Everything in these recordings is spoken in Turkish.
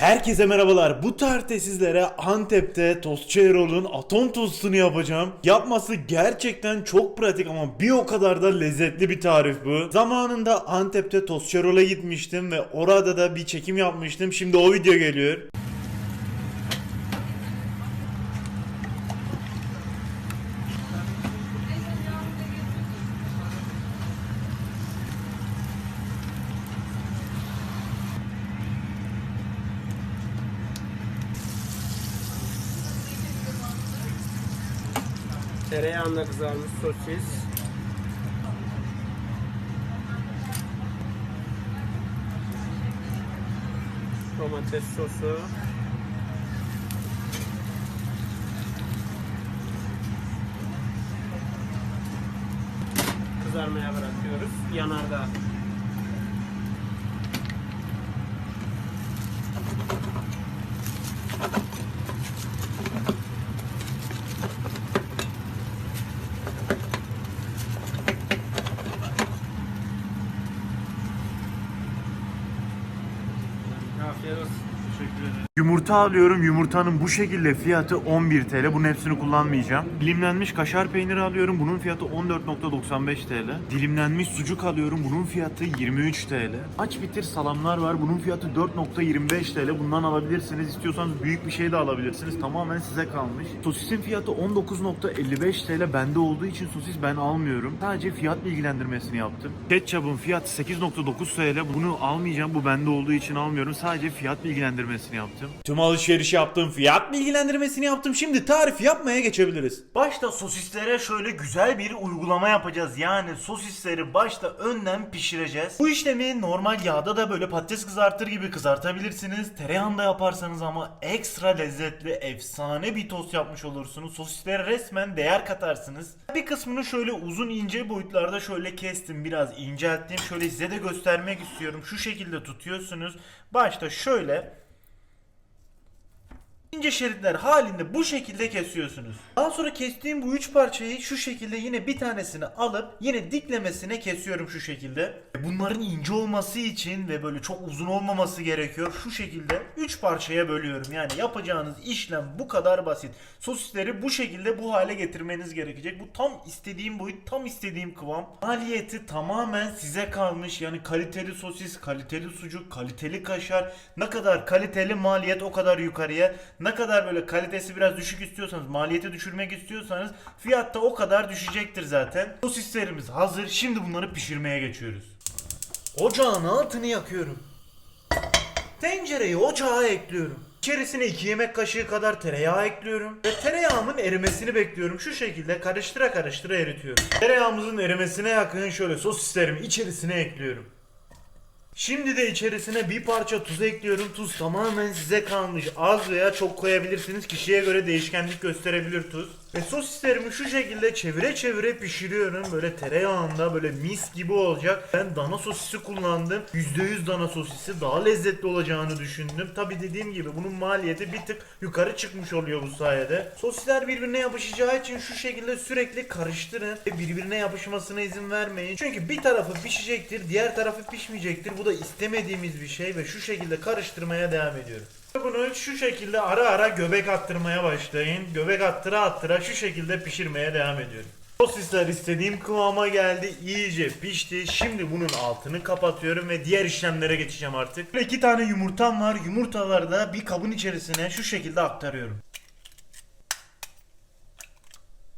Herkese merhabalar. Bu tarihte sizlere Antep'te tostçu Erol'un atom tostunu yapacağım. Yapması gerçekten çok pratik ama bir o kadar da lezzetli bir tarif bu. Zamanında Antep'te tostçu Erol'a gitmiştim ve orada da bir çekim yapmıştım. Şimdi o video geliyor. Tereyağında kızarmış sosis. Domates sosu. Kızarmaya bırakıyoruz. Yanarda. Afiyet olsun. Yumurta alıyorum. Yumurtanın bu şekilde fiyatı 11 TL. Bunun hepsini kullanmayacağım. Dilimlenmiş kaşar peyniri alıyorum. Bunun fiyatı 14.95 TL. Dilimlenmiş sucuk alıyorum. Bunun fiyatı 23 TL. Aç bitir salamlar var. Bunun fiyatı 4.25 TL. Bundan alabilirsiniz. İstiyorsanız büyük bir şey de alabilirsiniz. Tamamen size kalmış. Sosisin fiyatı 19.55 TL. Bende olduğu için sosis ben almıyorum. Sadece fiyat bilgilendirmesini yaptım. Ketçapın fiyatı 8.9 TL. Bunu almayacağım. Bu bende olduğu için almıyorum. Sadece fiyat bilgilendirmesini yaptım. Tüm alışveriş yaptım. Fiyat bilgilendirmesini yaptım. Şimdi tarif yapmaya geçebiliriz. Başta sosislere şöyle güzel bir uygulama yapacağız. Yani sosisleri başta önden pişireceğiz. Bu işlemi normal yağda da böyle patates kızartır gibi kızartabilirsiniz. Tereyağında yaparsanız ama ekstra lezzetli, efsane bir tost yapmış olursunuz. Sosislere resmen değer katarsınız. Bir kısmını şöyle uzun ince boyutlarda şöyle kestim. Biraz incelttim. Şöyle size de göstermek istiyorum. Şu şekilde tutuyorsunuz. Başta şöyle İnce şeritler halinde bu şekilde kesiyorsunuz. Daha sonra kestiğim bu üç parçayı şu şekilde yine bir tanesini alıp yine diklemesine kesiyorum şu şekilde. Bunların ince olması için ve böyle çok uzun olmaması gerekiyor. Şu şekilde üç parçaya bölüyorum. Yani yapacağınız işlem bu kadar basit. Sosisleri bu şekilde bu hale getirmeniz gerekecek. Bu tam istediğim boyut, tam istediğim kıvam. Maliyeti tamamen size kalmış. Yani kaliteli sosis, kaliteli sucuk, kaliteli kaşar. Ne kadar kaliteli maliyet o kadar yukarıya. Ne kadar böyle kalitesi biraz düşük istiyorsanız, maliyeti düşürmek istiyorsanız fiyat da o kadar düşecektir zaten. Sosislerimiz hazır. Şimdi bunları pişirmeye geçiyoruz. Ocağın altını yakıyorum. Tencereyi ocağa ekliyorum. İçerisine 2 yemek kaşığı kadar tereyağı ekliyorum. Ve tereyağımın erimesini bekliyorum. Şu şekilde karıştıra karıştıra eritiyorum. Tereyağımızın erimesine yakın şöyle sosislerimi içerisine ekliyorum. Şimdi de içerisine bir parça tuz ekliyorum. Tuz tamamen size kalmış. Az veya çok koyabilirsiniz. Kişiye göre değişkenlik gösterebilir tuz. Ve sosislerimi şu şekilde çevire çevire pişiriyorum. Böyle tereyağında böyle mis gibi olacak. Ben dana sosisi kullandım. %100 dana sosisi daha lezzetli olacağını düşündüm. Tabi dediğim gibi bunun maliyeti bir tık yukarı çıkmış oluyor bu sayede. Sosisler birbirine yapışacağı için şu şekilde sürekli karıştırın. Ve birbirine yapışmasına izin vermeyin. Çünkü bir tarafı pişecektir, diğer tarafı pişmeyecektir. Bu da istemediğimiz bir şey ve şu şekilde karıştırmaya devam ediyorum. Bunu şu şekilde ara ara göbek attırmaya başlayın. Göbek attıra attıra şu şekilde pişirmeye devam ediyorum. Sosisler istediğim kıvama geldi. iyice pişti. Şimdi bunun altını kapatıyorum ve diğer işlemlere geçeceğim artık. Böyle iki tane yumurtam var. Yumurtaları da bir kabın içerisine şu şekilde aktarıyorum.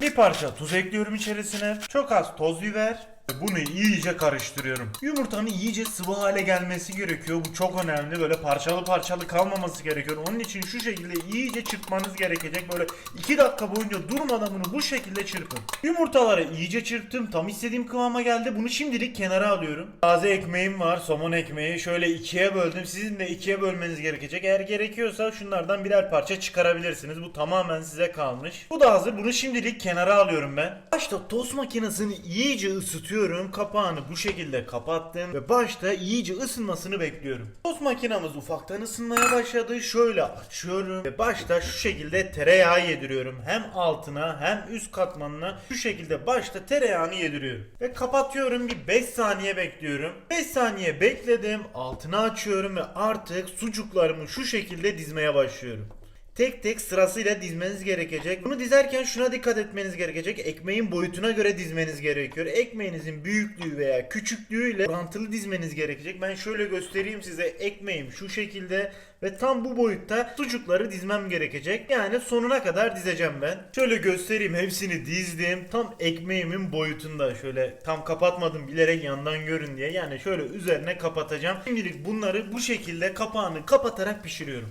Bir parça tuz ekliyorum içerisine. Çok az toz biber. Bunu iyice karıştırıyorum. Yumurtanın iyice sıvı hale gelmesi gerekiyor. Bu çok önemli. Böyle parçalı parçalı kalmaması gerekiyor. Onun için şu şekilde iyice çırpmanız gerekecek. Böyle 2 dakika boyunca durmadan bunu bu şekilde çırpın. Yumurtaları iyice çırptım. Tam istediğim kıvama geldi. Bunu şimdilik kenara alıyorum. Taze ekmeğim var. Somon ekmeği. Şöyle ikiye böldüm. Sizin de ikiye bölmeniz gerekecek. Eğer gerekiyorsa şunlardan birer parça çıkarabilirsiniz. Bu tamamen size kalmış. Bu da hazır. Bunu şimdilik kenara alıyorum ben. Başta tost makinesini iyice ısıtıyorum açıyorum. Kapağını bu şekilde kapattım. Ve başta iyice ısınmasını bekliyorum. Tost makinamız ufaktan ısınmaya başladı. Şöyle açıyorum. Ve başta şu şekilde tereyağı yediriyorum. Hem altına hem üst katmanına şu şekilde başta tereyağını yediriyorum. Ve kapatıyorum bir 5 saniye bekliyorum. 5 saniye bekledim. Altını açıyorum ve artık sucuklarımı şu şekilde dizmeye başlıyorum. Tek tek sırasıyla dizmeniz gerekecek. Bunu dizerken şuna dikkat etmeniz gerekecek. Ekmeğin boyutuna göre dizmeniz gerekiyor. Ekmeğinizin büyüklüğü veya küçüklüğüyle orantılı dizmeniz gerekecek. Ben şöyle göstereyim size. Ekmeğim şu şekilde ve tam bu boyutta sucukları dizmem gerekecek. Yani sonuna kadar dizeceğim ben. Şöyle göstereyim hepsini dizdim. Tam ekmeğimin boyutunda. Şöyle tam kapatmadım bilerek yandan görün diye. Yani şöyle üzerine kapatacağım. Şimdilik bunları bu şekilde kapağını kapatarak pişiriyorum.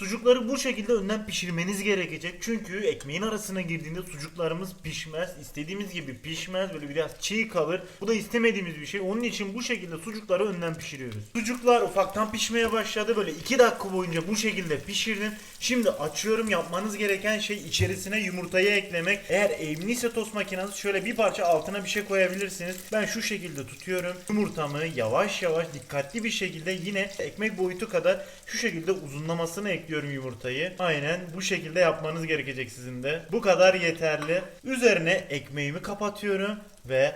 Sucukları bu şekilde önden pişirmeniz gerekecek. Çünkü ekmeğin arasına girdiğinde sucuklarımız pişmez. İstediğimiz gibi pişmez. Böyle biraz çiğ kalır. Bu da istemediğimiz bir şey. Onun için bu şekilde sucukları önden pişiriyoruz. Sucuklar ufaktan pişmeye başladı. Böyle 2 dakika boyunca bu şekilde pişirdim. Şimdi açıyorum. Yapmanız gereken şey içerisine yumurtayı eklemek. Eğer evliyse tost makineniz şöyle bir parça altına bir şey koyabilirsiniz. Ben şu şekilde tutuyorum. Yumurtamı yavaş yavaş dikkatli bir şekilde yine ekmek boyutu kadar şu şekilde uzunlamasını ekliyorum yumurtayı. Aynen bu şekilde yapmanız gerekecek sizin de. Bu kadar yeterli. Üzerine ekmeğimi kapatıyorum ve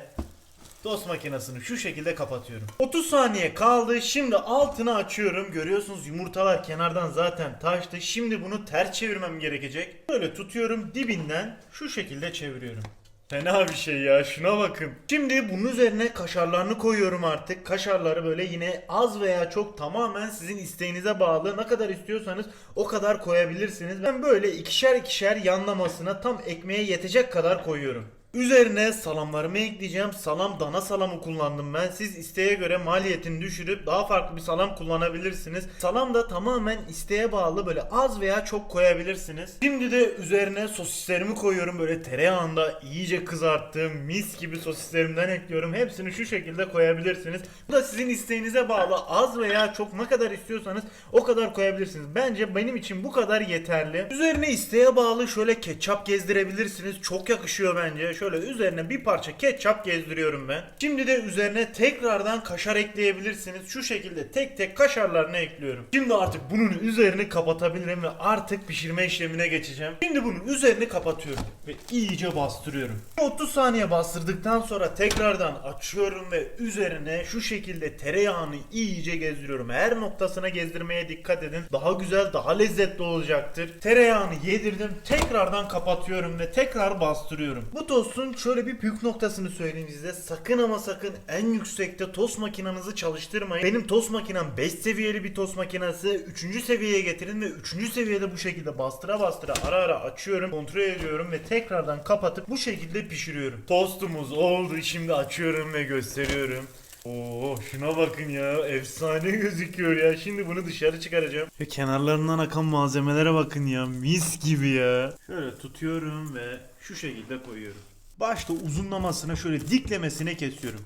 Tost makinesini şu şekilde kapatıyorum. 30 saniye kaldı. Şimdi altını açıyorum. Görüyorsunuz yumurtalar kenardan zaten taştı. Şimdi bunu ters çevirmem gerekecek. Böyle tutuyorum dibinden şu şekilde çeviriyorum. Fena bir şey ya şuna bakın. Şimdi bunun üzerine kaşarlarını koyuyorum artık. Kaşarları böyle yine az veya çok tamamen sizin isteğinize bağlı. Ne kadar istiyorsanız o kadar koyabilirsiniz. Ben böyle ikişer ikişer yanlamasına tam ekmeğe yetecek kadar koyuyorum. Üzerine salamlarımı ekleyeceğim. Salam dana salamı kullandım ben. Siz isteğe göre maliyetini düşürüp daha farklı bir salam kullanabilirsiniz. Salam da tamamen isteğe bağlı böyle az veya çok koyabilirsiniz. Şimdi de üzerine sosislerimi koyuyorum. Böyle tereyağında iyice kızarttığım mis gibi sosislerimden ekliyorum. Hepsini şu şekilde koyabilirsiniz. Bu da sizin isteğinize bağlı. Az veya çok ne kadar istiyorsanız o kadar koyabilirsiniz. Bence benim için bu kadar yeterli. Üzerine isteğe bağlı şöyle ketçap gezdirebilirsiniz. Çok yakışıyor bence. Şöyle üzerine bir parça ketçap gezdiriyorum ben. Şimdi de üzerine tekrardan kaşar ekleyebilirsiniz. Şu şekilde tek tek kaşarlarını ekliyorum. Şimdi artık bunun üzerini kapatabilirim ve artık pişirme işlemine geçeceğim. Şimdi bunun üzerini kapatıyorum ve iyice bastırıyorum. 30 saniye bastırdıktan sonra tekrardan açıyorum ve üzerine şu şekilde tereyağını iyice gezdiriyorum. Her noktasına gezdirmeye dikkat edin. Daha güzel, daha lezzetli olacaktır. Tereyağını yedirdim. Tekrardan kapatıyorum ve tekrar bastırıyorum. Bu tostun şöyle bir püf noktasını söyleyeyim size. Sakın ama sakın en yüksekte tost makinenizi çalıştırmayın. Benim tost makinem 5 seviyeli bir tost makinesi. 3. seviyeye getirin ve 3. seviyede bu şekilde bastıra bastıra ara ara açıyorum, kontrol ediyorum ve tekrardan kapatıp bu şekilde pişiriyorum. Tostumuz oldu. Şimdi açıyorum ve gösteriyorum. Oo şuna bakın ya efsane gözüküyor ya. Şimdi bunu dışarı çıkaracağım. Ve kenarlarından akan malzemelere bakın ya. Mis gibi ya. Şöyle tutuyorum ve şu şekilde koyuyorum. Başta uzunlamasına şöyle diklemesine kesiyorum.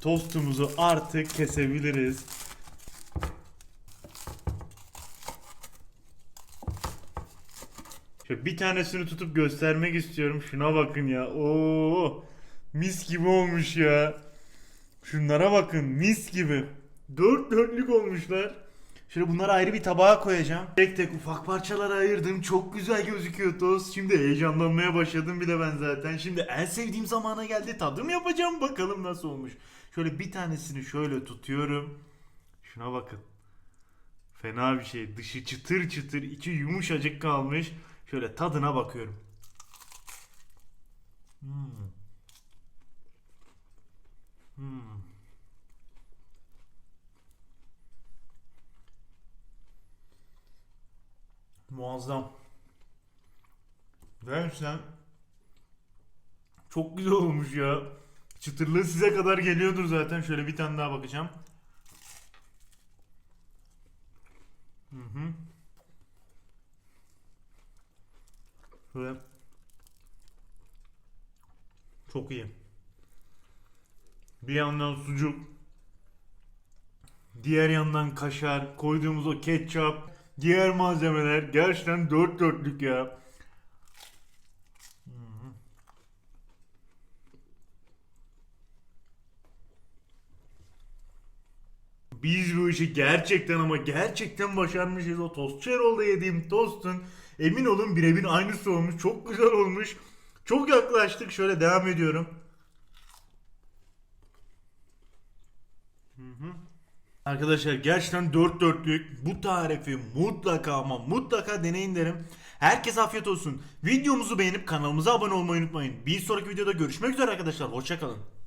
Tostumuzu artık kesebiliriz. Şöyle bir tanesini tutup göstermek istiyorum. Şuna bakın ya. Oo! Mis gibi olmuş ya. Şunlara bakın mis gibi. Dört dörtlük olmuşlar. Şöyle bunları ayrı bir tabağa koyacağım. Tek tek ufak parçalara ayırdım. Çok güzel gözüküyor tost. Şimdi heyecanlanmaya başladım bile ben zaten. Şimdi en sevdiğim zamana geldi. Tadım yapacağım. Bakalım nasıl olmuş. Şöyle bir tanesini şöyle tutuyorum. Şuna bakın. Fena bir şey. Dışı çıtır çıtır, içi yumuşacık kalmış. Şöyle tadına bakıyorum. Hmm. Hmm. Muazzam. Gerçekten çok güzel olmuş ya. Çıtırlığı size kadar geliyordur zaten. Şöyle bir tane daha bakacağım. Hı hı. Şöyle. Çok iyi. Bir yandan sucuk. Diğer yandan kaşar. Koyduğumuz o ketçap. Diğer malzemeler gerçekten dört dörtlük ya. Biz bu işi gerçekten ama gerçekten başarmışız. O tostçu Erol'da yediğim tostun emin olun birebir aynısı olmuş. Çok güzel olmuş. Çok yaklaştık. Şöyle devam ediyorum. Hı hı. Arkadaşlar gerçekten dört dörtlük bu tarifi mutlaka ama mutlaka deneyin derim. Herkese afiyet olsun. Videomuzu beğenip kanalımıza abone olmayı unutmayın. Bir sonraki videoda görüşmek üzere arkadaşlar. Hoşçakalın.